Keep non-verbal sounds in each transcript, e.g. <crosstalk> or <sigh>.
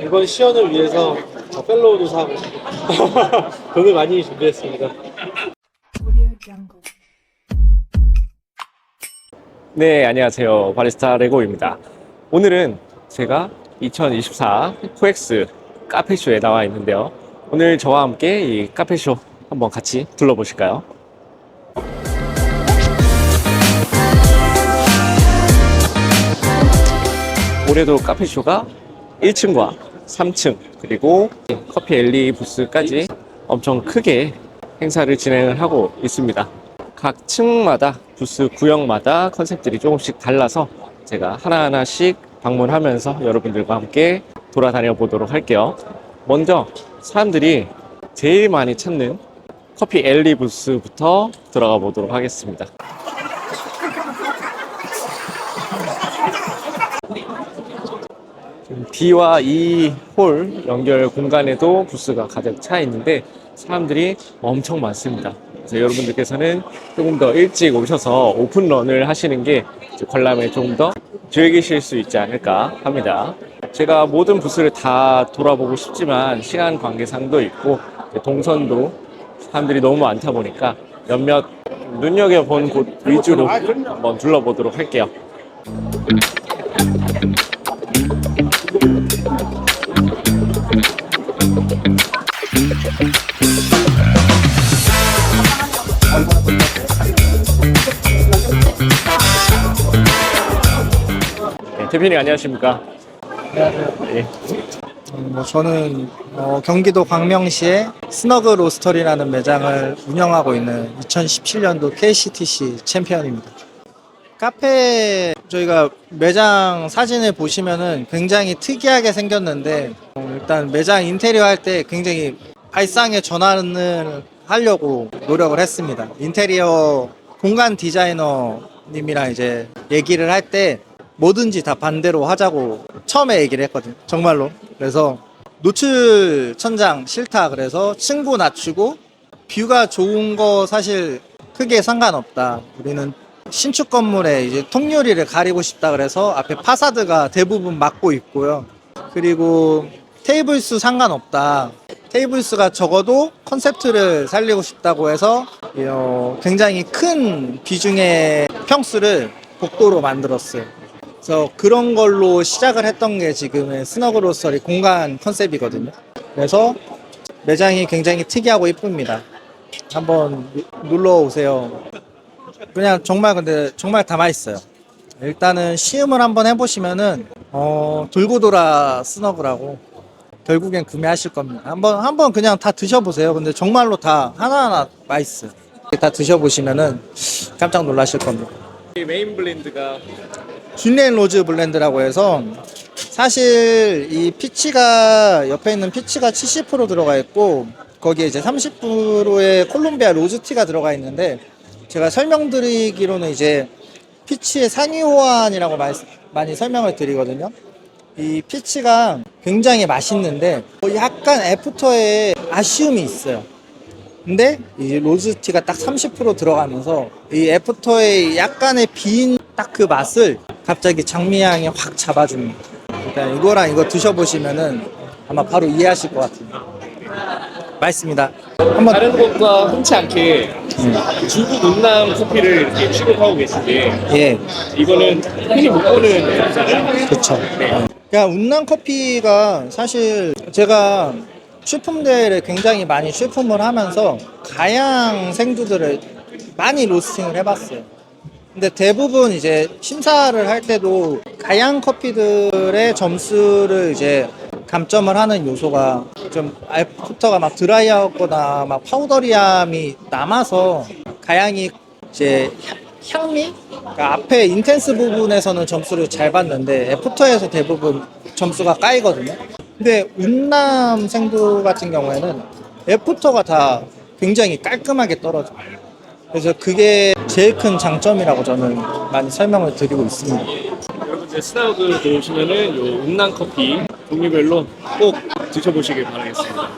이번 시연을 위해서 어, 펠로우도 사고 돈을 많이 준비했습니다. 네, 안녕하세요. 바리스타 레고입니다. 오늘은 제가 2024 코엑스 카페쇼에 나와 있는데요. 오늘 저와 함께 이 카페쇼 한번 같이 둘러보실까요? 올해도 카페쇼가 1층과 3층 그리고 커피 엘리 부스까지 엄청 크게 행사를 진행을 하고 있습니다. 각 층마다 부스 구역마다 컨셉들이 조금씩 달라서 제가 하나하나씩 방문하면서 여러분들과 함께 돌아다녀 보도록 할게요. 먼저 사람들이 제일 많이 찾는 커피 엘리 부스부터 들어가 보도록 하겠습니다. D와 E 홀 연결 공간에도 부스가 가득 차 있는데 사람들이 엄청 많습니다. 그래서 여러분들께서는 조금 더 일찍 오셔서 오픈런을 하시는 게 관람에 조금 더 즐기실 수 있지 않을까 합니다. 제가 모든 부스를 다 돌아보고 싶지만 시간 관계상도 있고 동선도 사람들이 너무 많다 보니까 몇몇 눈여겨본 곳 위주로 한번 둘러보도록 할게요. 대표님 안녕하십니까? 네. 뭐 저는 어, 경기도 광명시에 스너그 로스터리라는 매장을 운영하고 있는 2017년도 KCTC 챔피언입니다. 카페 저희가 매장 사진을 보시면은 굉장히 특이하게 생겼는데 어, 일단 매장 인테리어 할 때 굉장히 발상의 전환을 하려고 노력을 했습니다. 인테리어 공간 디자이너님이랑 이제 얘기를 할 때 뭐든지 다 반대로 하자고 처음에 얘기를 했거든요. 정말로. 그래서 노출 천장 싫다. 그래서 층고 낮추고 뷰가 좋은 거 사실 크게 상관없다. 우리는 신축 건물에 이제 통유리를 가리고 싶다 그래서 앞에 파사드가 대부분 막고 있고요. 그리고 테이블 수 상관없다. 테이블 수가 적어도 컨셉트를 살리고 싶다고 해서 어, 굉장히 큰 비중의 평수를 복도로 만들었어요. 그래서 그런 걸로 시작을 했던 게 지금의 스너그로서리 공간 컨셉이거든요. 그래서 매장이 굉장히 특이하고 이쁩니다. 한번 누- 눌러 오세요. 그냥 정말 근데 정말 다 맛있어요. 일단은 시음을 한번 해보시면은 어, 돌고 돌아 스너그라고 결국엔 구매하실 겁니다. 한번 한번 그냥 다 드셔보세요. 근데 정말로 다 하나하나 맛있어요. 다 드셔보시면은 깜짝 놀라실 겁니다. 이 메인 블렌드가 균레인 로즈 블렌드라고 해서 사실 이 피치가 옆에 있는 피치가 70% 들어가 있고 거기에 이제 30%의 콜롬비아 로즈티가 들어가 있는데 제가 설명드리기로는 이제 피치의 상위 호환이라고 말- 많이 설명을 드리거든요. 이 피치가 굉장히 맛있는데 약간 애프터에 아쉬움이 있어요. 근데 이 로즈티가 딱 30% 들어가면서 이 애프터의 약간의 빈 딱 그 맛을 갑자기 장미향이 확 잡아줍니다. 일단 이거랑 이거 드셔보시면은 아마 바로 이해하실 것 같아요. 맛있습니다. 한번 다른 곳과 흔치 않게 중국 운남 커피를 이렇게 취급하고 계신데 예, 이거는 흔히 못 보는. 그렇죠. 그러니까 운남 커피가 사실 제가 출품대회를 굉장히 많이 출품을 하면서 가양 생두들을 많이 로스팅을 해봤어요. 근데 대부분 이제 심사를 할 때도 가양 커피들의 점수를 이제 감점을 하는 요소가 좀 애프터가 막 드라이하거나 막 파우더리함이 남아서 가양이 이제 향- 향미? 그러니까 앞에 인텐스 부분에서는 점수를 잘 받는데 애프터에서 대부분 점수가 까이거든요. 근데 운남 생두 같은 경우에는 애프터가 다 굉장히 깔끔하게 떨어져요. 그래서 그게 제일 큰 장점이라고 저는 많이 설명을 드리고 있습니다. 여러분들 스타우드 들어오시면은 요 운남 커피 종류별로 꼭 드셔보시길 바라겠습니다.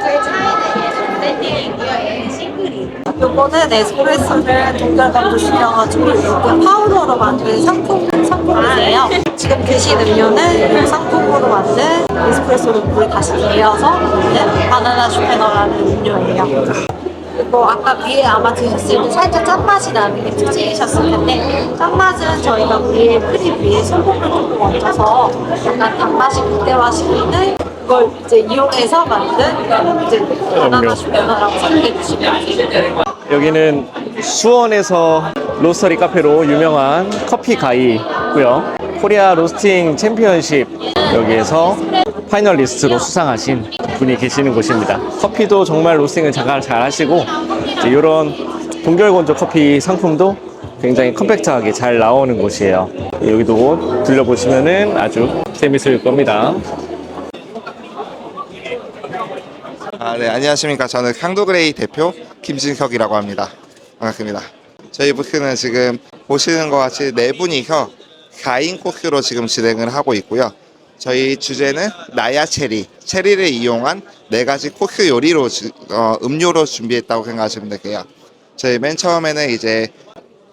저희 차에는 이제 블렌딩이 있고요. 얘는 싱글이. 요거는 에스프레소를 동결감 조심해가지고 이렇게 파우더로 만든 상품, 상품이에요. 지금 드신 음료는 이 상품으로 만든 에스프레소를 물에 다시 데워서 만든 바나나 슈페너라는 음료예요. 그리고 아까 위에 아마 드셨을 때 살짝 짠맛이 나는 게 특징이셨을 텐데 짠맛은 저희가 위에 크림 위에 소금을 조금 얹어서 약간 단맛이 극대화시키는 그걸 이제 이용해서 만든 이제 바나나 슈페너라고 생각해 주시면 돼요. 여기는 수원에서 로스터리 카페로 유명한 커피 가이고요. 코리아 로스팅 챔피언십 여기에서 파이널리스트로 수상하신 분이 계시는 곳입니다. 커피도 정말 로스팅을 잘, 잘 하시고 이런 동결건조 커피 상품도 굉장히 컴팩트하게 잘 나오는 곳이에요. 여기도 들려보시면은 아주 재밌을 겁니다. 아, 네, 안녕하십니까. 저는 강도그레이 대표 김진혁이라고 합니다. 반갑습니다. 저희 부스는 지금 보시는 것 같이 네 분이서 4인 코스로 지금 진행을 하고 있고요. 저희 주제는 나야 체리, 체리를 이용한 네 가지 코스 요리로, 주- 어, 음료로 준비했다고 생각하시면 될게요. 저희 맨 처음에는 이제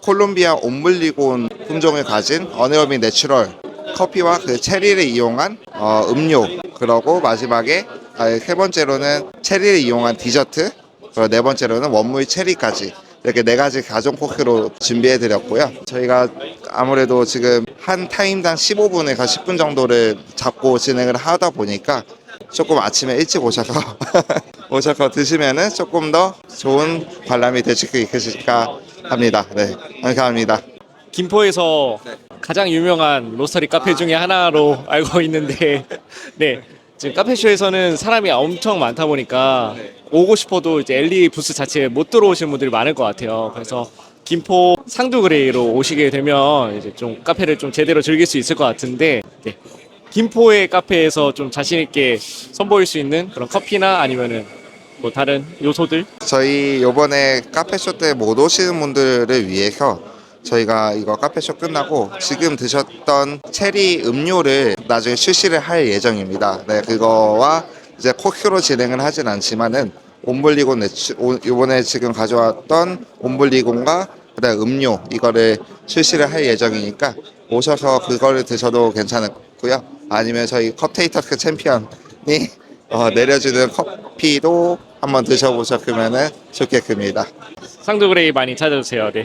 콜롬비아 옴블리곤 품종을 가진 어네어비 내추럴 커피와 그 체리를 이용한 어, 음료 그러고 마지막에 아, 세 번째로는 체리를 이용한 디저트 그리고 네 번째로는 원무의 체리까지 이렇게 네 가지 가정 코스로 준비해 드렸고요. 저희가 아무래도 지금 한 타임당 15분에서 10분 정도를 잡고 진행을 하다 보니까 조금 아침에 일찍 오셔서 <laughs> 오셔서 드시면은 조금 더 좋은 관람이 되실 수 있으실까 합니다. 네, 감사합니다. 김포에서 가장 유명한 로스터리 카페 중에 하나로 알고 있는데 네 지금 카페쇼에서는 사람이 엄청 많다 보니까 오고 싶어도 이제 엘리 부스 자체에 못 들어오시는 분들이 많을 것 같아요. 그래서 김포 상두그레이로 오시게 되면 이제 좀 카페를 좀 제대로 즐길 수 있을 것 같은데 네. 김포의 카페에서 좀 자신 있게 선보일 수 있는 그런 커피나 아니면은 뭐 다른 요소들 저희 요번에 카페쇼 때 못 오시는 분들을 위해서 저희가 이거 카페쇼 끝나고 지금 드셨던 체리 음료를 나중에 출시를 할 예정입니다. 네, 그거와 이제 코스로 진행을 하진 않지만은 옴블리곤 내추, 오- 요번에 지금 가져왔던 옴블리곤과 그다음 음료 이거를 출시를 할 예정이니까 오셔서 그거를 드셔도 괜찮고요. 아니면 저희 컵테이터스 챔피언이 어, 내려주는 커피도 한번 드셔보셨으면 좋겠습니다. 상두 그레이 많이 찾아주세요. 네.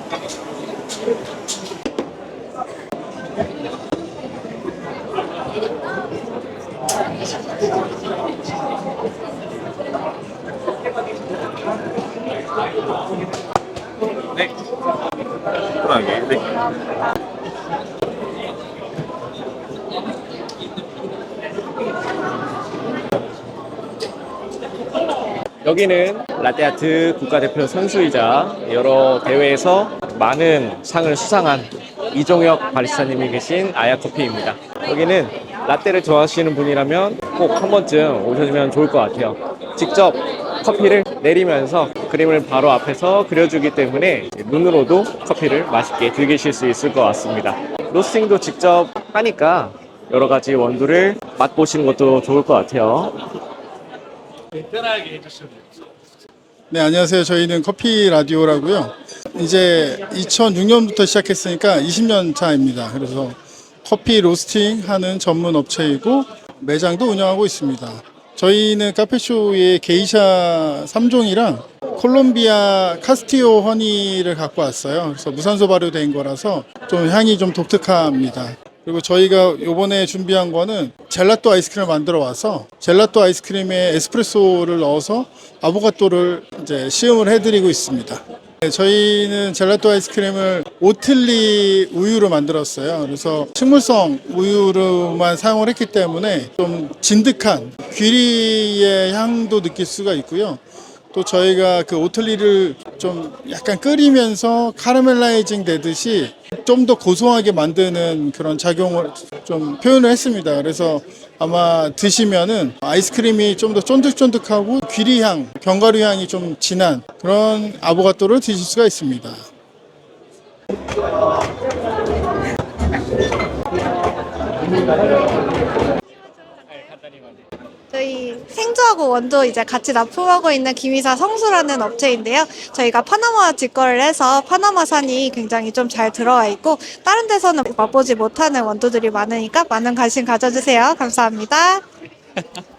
여기는 라떼아트 국가대표 선수이자 여러 대회에서 많은 상을 수상한 이종혁 바리스타님이 계신 아야커피입니다. 여기는 라떼를 좋아하시는 분이라면 꼭 한 번쯤 오셔주면 좋을 것 같아요. 직접 커피를 내리면서 그림을 바로 앞에서 그려주기 때문에 눈으로도 커피를 맛있게 즐기실 수 있을 것 같습니다. 로스팅도 직접 하니까 여러 가지 원두를 맛보시는 것도 좋을 것 같아요. 네, 안녕하세요. 저희는 커피 라디오라고요. 이제 2006년부터 시작했으니까 20년 차입니다. 그래서 커피 로스팅 하는 전문 업체이고 매장도 운영하고 있습니다. 저희는 카페쇼에 게이샤 3종이랑 콜롬비아 카스티오 허니를 갖고 왔어요. 그래서 무산소 발효된 거라서 좀 향이 좀 독특합니다. 그리고 저희가 요번에 준비한 거는 젤라또 아이스크림을 만들어 와서 젤라또 아이스크림에 에스프레소를 넣어서 아보카도를 이제 시음을 해드리고 있습니다. 네, 저희는 젤라또 아이스크림을 오틀리 우유로 만들었어요. 그래서 식물성 우유로만 사용을 했기 때문에 좀 진득한 귀리의 향도 느낄 수가 있고요. 또 저희가 그 오틀리를 좀 약간 끓이면서 카라멜라이징 되듯이 좀 더 고소하게 만드는 그런 작용을 좀 표현을 했습니다. 그래서 아마 드시면은 아이스크림이 좀 더 쫀득쫀득하고 귀리향, 견과류 향이 좀 진한 그런 아보가토를 드실 수가 있습니다. 저희 생주하고 원두 이제 같이 납품하고 있는 김이사 성수라는 업체인데요. 저희가 파나마 직거래를 해서 파나마산이 굉장히 좀 잘 들어와 있고 다른 데서는 맛보지 못하는 원두들이 많으니까 많은 관심 가져주세요. 감사합니다.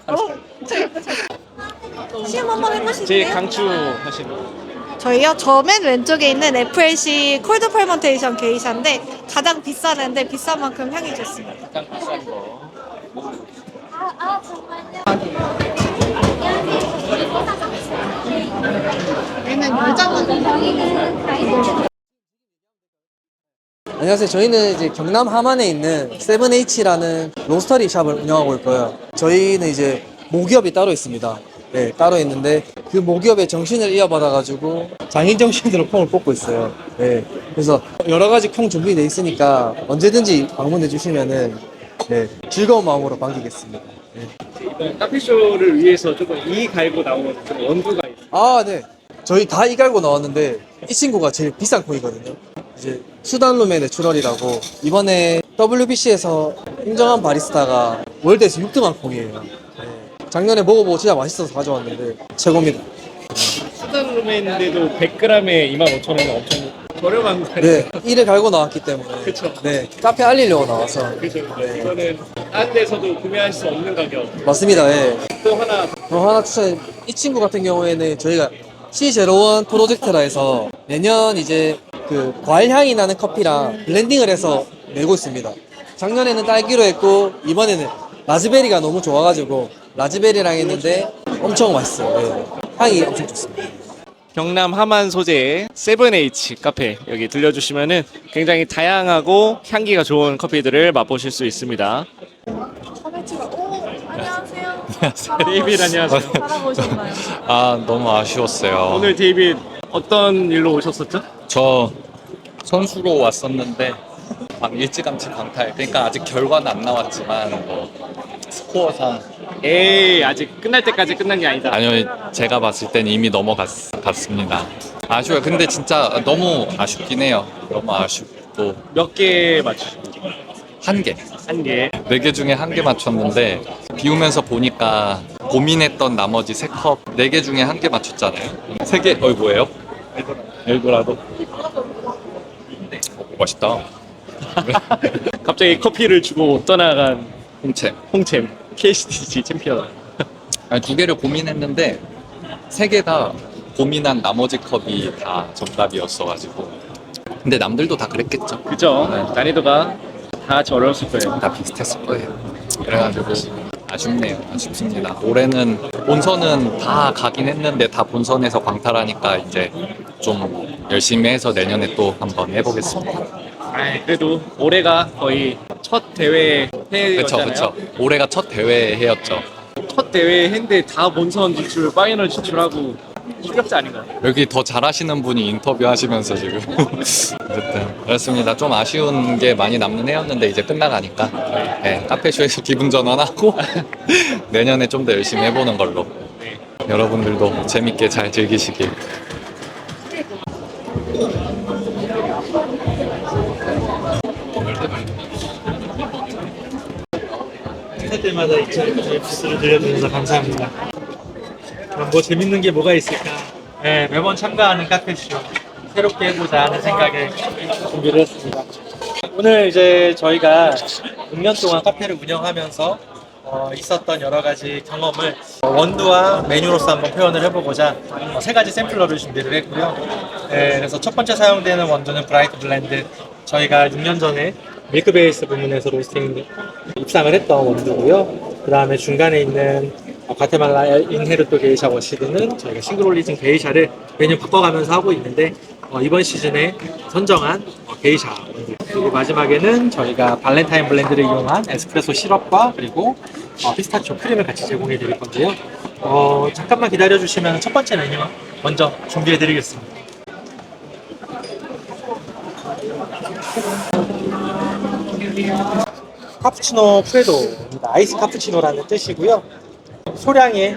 어? 시험 한번 제 해보실래요? 강추 하시는 저희요? 저 맨 왼쪽에 있는 FLC 콜드 퍼먼테이션 게이샤인데 가장 비싸는데 비싼 만큼 향이 좋습니다. 가장 비싼 거. 안녕하세요. 저희는 이제 경남 함안에 있는 세븐H라는 로스터리 샵을 운영하고 있고요. 저희는 이제 모기업이 따로 있습니다. 네, 따로 있는데 그 모기업의 정신을 이어받아가지고 장인 정신으로 콩을 뽑고 있어요. 네, 그래서 여러 가지 콩 준비돼 있으니까 언제든지 방문해 주시면은 네, 즐거운 마음으로 반기겠습니다. 네. 이번 카페쇼를 위해서 조금 이 갈고 나온 좀 원두가 있어요. 아, 네. 저희 다 이 갈고 나왔는데 이 친구가 제일 비싼 콩이거든요. 이제 수단룸의 내추럴이라고 이번에 WBC에서 인정한 바리스타가 월드에서 6등한 콩이에요. 네. 작년에 먹어보고 진짜 맛있어서 가져왔는데 최고입니다. 수단 룸인데도 100g에 25,000원은 엄청 저렴한 거 아니에요? 네, 이를 갈고 나왔기 때문에 그쵸. 네, 카페 알리려고 나와서 그죠. 이거는 다른 데서도 구매할 수 없는 가격. 맞습니다. 예. 또 하나 또 하나 추천, 이 친구 같은 경우에는 저희가 C01 프로젝트라 해서 내년 이제 그 과일 향이 나는 커피랑 블렌딩을 해서 내고 있습니다. 작년에는 딸기로 했고 이번에는 라즈베리가 너무 좋아가지고 라즈베리랑 했는데 엄청 맛있어요. 예. 향이 엄청 좋습니다. 경남 함안 소재의 세븐H 카페 여기 들려주시면은 굉장히 다양하고 향기가 좋은 커피들을 맛보실 수 있습니다. 안녕하세요. 데이빗 안녕하세요. 아 너무 아쉬웠어요. 오늘 데이빗 어떤 일로 오셨었죠? 저 선수로 왔었는데 막 일찌감치 강탈. 그러니까 아직 결과는 안 나왔지만 뭐 스코어상 에이 아직 끝날 때까지 끝난 게 아니다. 아니요 제가 봤을 땐 이미 넘어갔습니다. 아쉬워요. 근데 진짜 너무 아쉽긴 해요. 너무 아쉽고 몇 개 맞추시고 한 개. 한 개. 네 개 중에 한 개 맞췄는데 비우면서 보니까 고민했던 나머지 세 컵, 네 개 중에 한 개 맞췄잖아요. 세 개, 어이 뭐예요? 엘도라도. 어, 맛있다. <laughs> 갑자기 커피를 주고 떠나간 홍채. 홍챔 KCTG 챔피언. 아니, 두 개를 고민했는데 세 개 다 고민한 나머지 컵이 다 정답이었어가지고. 근데 남들도 다 그랬겠죠. 그죠? 네. 난이도가 다 어려웠을 거예요. 다 비슷했을 거예요. 그래가지고 아쉽네요. 아쉽습니다. 올해는 본선은 다 가긴 했는데 다 본선에서 광탈하니까 이제 좀 열심히 해서 내년에 또 한번 해보겠습니다. 아이, 그래도 올해가 거의 첫 대회 그쵸, 해였잖아요. 그쵸. 올해가 첫 대회 해였죠. 첫 대회 했는데 다 본선 진출, 파이널 진출하고 실력자 아닌가요? 여기 더 잘하시는 분이 인터뷰 하시면서 지금. <laughs> 어쨌든. 그렇습니다. 좀 아쉬운 게 많이 남는 해였는데 이제 끝나가니까. 네, 카페쇼에서 <laughs> 기분 전환하고 <laughs> 내년에 좀 더 열심히 해보는 걸로. 여러분들도 재밌게 잘 즐기시길. 할 때마다 이 저희 부스를 들려주셔서 감사합니다. 그럼 뭐 재밌는 게 뭐가 있을까? 네, 매번 참가하는 카페쇼 새롭게 해보자 하는 생각에 준비를 했습니다. 오늘 이제 저희가 6년 동안 카페를 운영하면서 어, 있었던 여러 가지 경험을 원두와 메뉴로서 한번 표현을 해보고자 어, 세 가지 샘플러를 준비를 했고요. 네, 그래서 첫 번째 사용되는 원두는 브라이트 블렌드. 저희가 6년 전에 밀크 베이스 부문에서 로스팅 입상을 했던 원두고요. 그 다음에 중간에 있는 어, 과테말라 인헤르토 게이샤 워시드는 저희가 싱글 올리진 게이샤를 매년 바꿔가면서 하고 있는데 어, 이번 시즌에 선정한 어, 게이샤 그리고 마지막에는 저희가 발렌타인 블렌드를 이용한 에스프레소 시럽과 그리고 어, 피스타치오 크림을 같이 제공해 드릴 건데요. 어, 잠깐만 기다려 주시면 첫 번째 메뉴 먼저 준비해 드리겠습니다. 카푸치노 프레도입니다. 아이스 카푸치노라는 뜻이고요. 소량의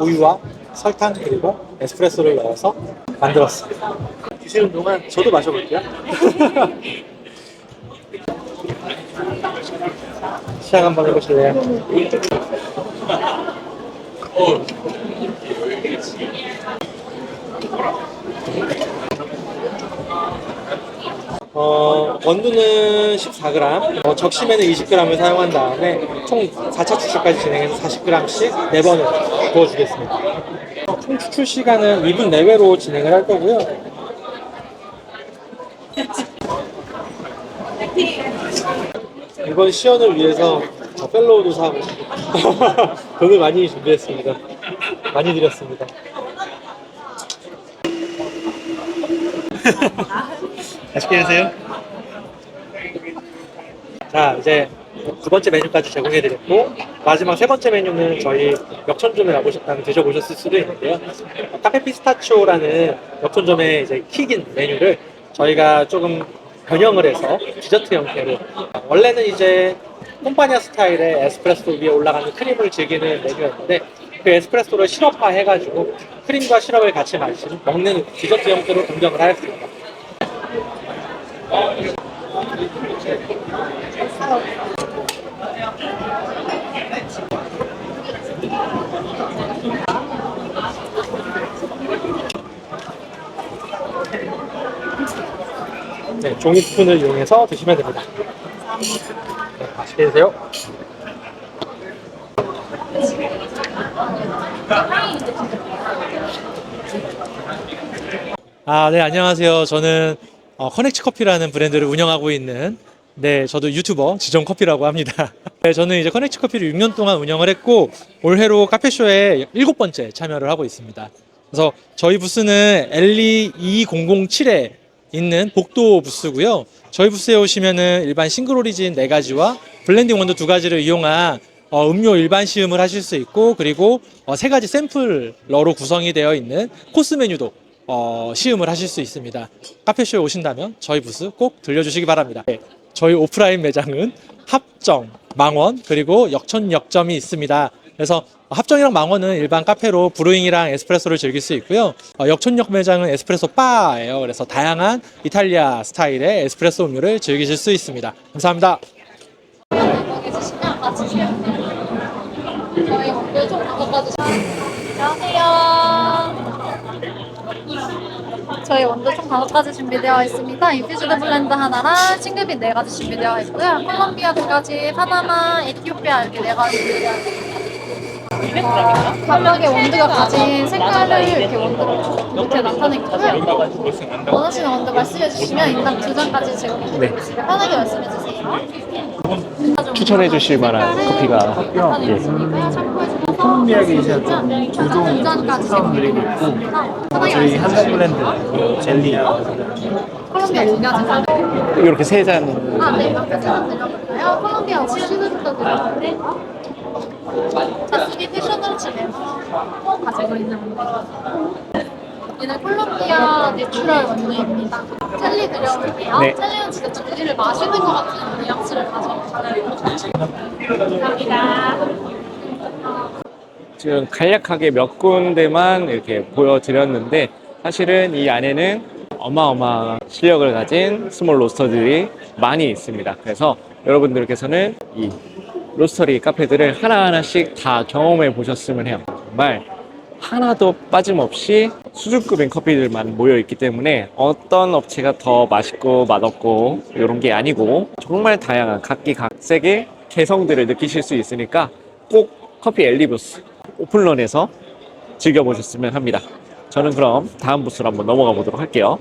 우유와 설탕 그리고 에스프레소를 넣어서 만들었습니다. 드시는 동안 저도 마셔볼게요. <laughs> 시작 한번 해보실래요? 어, 원두는 14g, 어, 적시면은 20g을 사용한 다음에 총 4차 추출까지 진행해서 40g씩 4번을 부어주겠습니다. 총 추출 시간은 2분 내외로 진행을 할 거고요. 이번 시연을 위해서 저 펠로우도 사고 <laughs> 돈을 많이 준비했습니다. 많이 드렸습니다. <laughs> 맛있게 드세요. 자, 이제 두 번째 메뉴까지 제공해드렸고 마지막 세 번째 메뉴는 저희 역천점에 와보셨다면 드셔보셨을 수도 있는데요. 카페 피스타치오라는 역천점의 이제 킥인 메뉴를 저희가 조금 변형을 해서 디저트 형태로 원래는 이제 콤파니아 스타일의 에스프레소 위에 올라가는 크림을 즐기는 메뉴였는데 그 에스프레소를 시럽화 해가지고 크림과 시럽을 같이 마시는 먹는 디저트 형태로 변경을 하였습니다. 네, 종이 스푼을 이용해서 드시면 됩니다. 네, 맛있게 드세요. 아, 네, 안녕하세요. 저는 어, 커넥트 커피라는 브랜드를 운영하고 있는 네, 저도 유튜버 지정 커피라고 합니다. <laughs> 네, 저는 이제 커넥트 커피를 6년 동안 운영을 했고 올해로 카페쇼에 일곱 번째 참여를 하고 있습니다. 그래서 저희 부스는 LE 2007에 있는 복도 부스고요. 저희 부스에 오시면은 일반 싱글 오리진 네 가지와 블렌딩 원두 두 가지를 이용한 어, 음료 일반 시음을 하실 수 있고 그리고 어, 세 가지 샘플러로 구성이 되어 있는 코스 메뉴도 어, 시음을 하실 수 있습니다. 카페쇼에 오신다면 저희 부스 꼭 들려주시기 바랍니다. 네, 저희 오프라인 매장은 합정, 망원 그리고 역천역점이 있습니다. 그래서 합정이랑 망원은 일반 카페로 브루잉이랑 에스프레소를 즐길 수 있고요. 어, 역천역 매장은 에스프레소 바예요. 그래서 다양한 이탈리아 스타일의 에스프레소 음료를 즐기실 수 있습니다. 감사합니다. 저희 원두 총 다섯 가지 준비되어 있습니다. 인퓨즈드 블렌드 하나랑 싱글빈 네 가지 준비되어 있고요. 콜롬비아 두 가지, 파나마, 에티오피아 이렇게 네 가지 준비되어 있습니다. 어, 각각의 원두가 가진 색깔을 이렇게 원두로 밑에 나타냈고요. 원하시는 원두 말씀해 주시면 인당 두 잔까지 제공해 드리겠습니다. 편하게 말씀해 주세요. 추천해 주실 만한 커피가 예. 콜롬비아계 이제 두종 추천드리고 있고 저희 한국 브랜드 젤리 콜롬비아 두 가지. 이렇게 세 잔. 아, 네. 이렇게 제가 드려볼까요? 콜롬비아 오시드부터 드려볼까요? 자, 스위디셔널치 레몬 가지고 있는. 얘는 콜롬비아 내추럴 원두입니다. 젤리 드려볼게요. 네. 젤리는 진짜 주지를 마시는 것 같은 뉘앙스를 있잖아요. 감사합니다. 지금 간략하게 몇 군데만 이렇게 보여드렸는데 사실은 이 안에는 어마어마한 실력을 가진 스몰 로스터들이 많이 있습니다. 그래서 여러분들께서는 이 로스터리 카페들을 하나하나씩 다 경험해 보셨으면 해요. 정말 하나도 빠짐없이 수준급인 커피들만 모여 있기 때문에 어떤 업체가 더 맛있고 맛없고 이런 게 아니고 정말 다양한 각기각색의 개성들을 느끼실 수 있으니까 꼭 커피 엘리부스 오픈런에서 즐겨보셨으면 합니다. 저는 그럼 다음 부스로 한번 넘어가 보도록 할게요.